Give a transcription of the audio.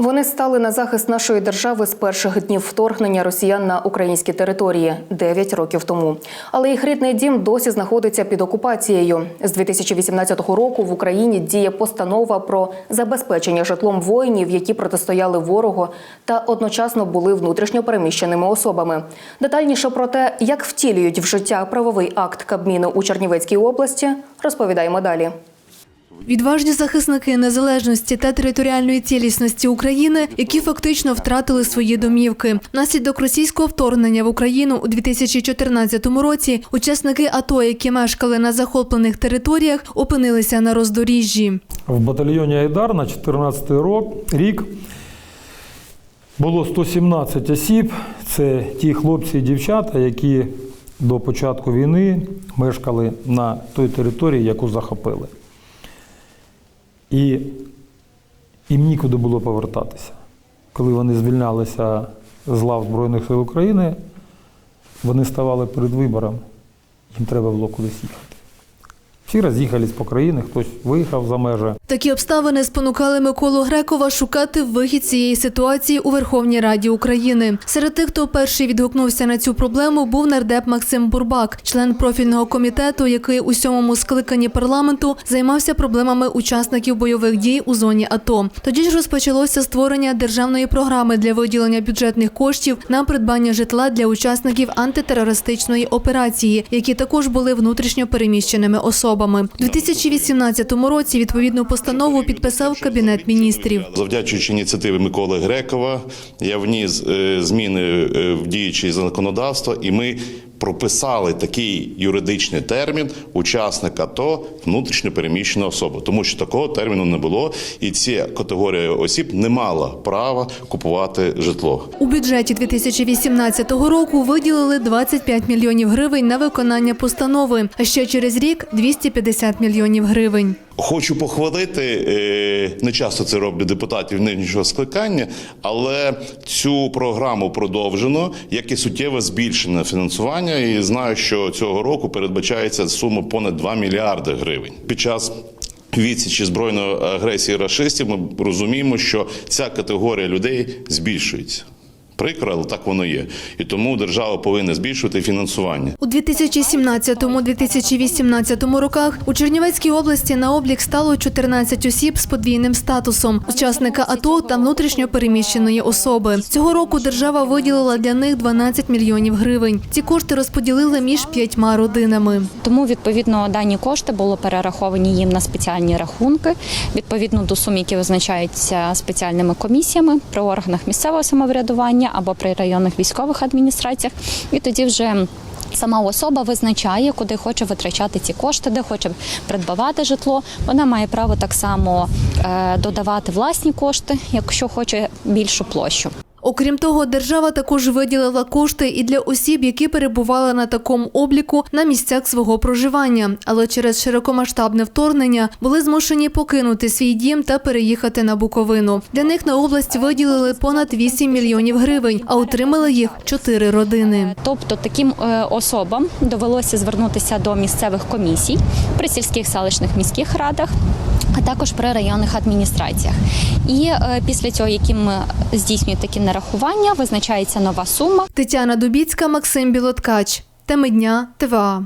Вони стали на захист нашої держави з перших днів вторгнення росіян на українські території 9 років тому. Але їх рідний дім досі знаходиться під окупацією. З 2018 року в Україні діє постанова про забезпечення житлом воїнів, які протистояли ворогу та одночасно були внутрішньо переміщеними особами. Детальніше про те, як втілюють в життя правовий акт Кабміну у Чернівецькій області, розповідаємо далі. Відважні захисники незалежності та територіальної цілісності України, які фактично втратили свої домівки. Внаслідок російського вторгнення в Україну у 2014 році учасники АТО, які мешкали на захоплених територіях, опинилися на роздоріжжі. В батальйоні Айдар на 14 рок, рік було 117 осіб. Це ті хлопці і дівчата, які до початку війни мешкали на той території, яку захопили. І їм нікуди було повертатися. Коли вони звільнялися з лав Збройних сил України, вони ставали перед вибором, їм треба було кудись їхати. Всі роз'їхались по країні, хтось виїхав за межі. Такі обставини спонукали Миколу Грекова шукати вихід цієї ситуації у Верховній Раді України. Серед тих, хто перший відгукнувся на цю проблему, був нардеп Максим Бурбак, член профільного комітету, який у сьомому скликанні парламенту займався проблемами учасників бойових дій у зоні АТО. Тоді ж розпочалося створення державної програми для виділення бюджетних коштів на придбання житла для учасників антитерористичної операції, які також були внутрішньо переміщеними особами. У 2018 році відповідну постанову підписав кабінет міністрів. Завдячуючи ініціативі Миколи Грекова, я вніс е, зміни е, в діюче законодавство, і ми прописали такий юридичний термін учасник АТО внутрішньо переміщена особа, тому що такого терміну не було, і ця категорія осіб не мала права купувати житло. У бюджеті 2018 року виділили 25 мільйонів гривень на виконання постанови, а ще через рік 250 мільйонів гривень. Хочу похвалити, е, не часто це роблять депутатів нинішнього скликання, але цю програму продовжено, як і суттєве збільшення фінансування. І знаю, що цього року передбачається сума понад 2 мільярди гривень. Під час відсічі збройної агресії рашистів ми розуміємо, що ця категорія людей збільшується. Прикро, але так воно є. І тому держава повинна збільшувати фінансування. У 2017-2018 роках у Чернівецькій області на облік стало 14 осіб з подвійним статусом учасника АТО та внутрішньо переміщеної особи. Цього року держава виділила для них 12 мільйонів гривень. Ці кошти розподілили між п'ятьма родинами. Тому відповідно дані кошти було перераховані їм на спеціальні рахунки, відповідно до сум, які визначаються спеціальними комісіями при органах місцевого самоврядування або при районних військових адміністраціях. І тоді вже Сама особа визначає, куди хоче витрачати ці кошти, де хоче придбавати житло. Вона має право так само е, додавати власні кошти, якщо хоче більшу площу. Окрім того, держава також виділила кошти і для осіб, які перебували на такому обліку на місцях свого проживання, але через широкомасштабне вторгнення були змушені покинути свій дім та переїхати на Буковину. Для них на область виділили понад 8 мільйонів гривень, а отримали їх чотири родини. Тобто таким е, особам довелося звернутися до місцевих комісій при сільських селищних міських радах. А також при районних адміністраціях, і е, після цього, яким е, здійснюють такі нарахування, визначається нова сума. Тетяна Дубіцька, Максим Білоткач. Теми дня ТВА.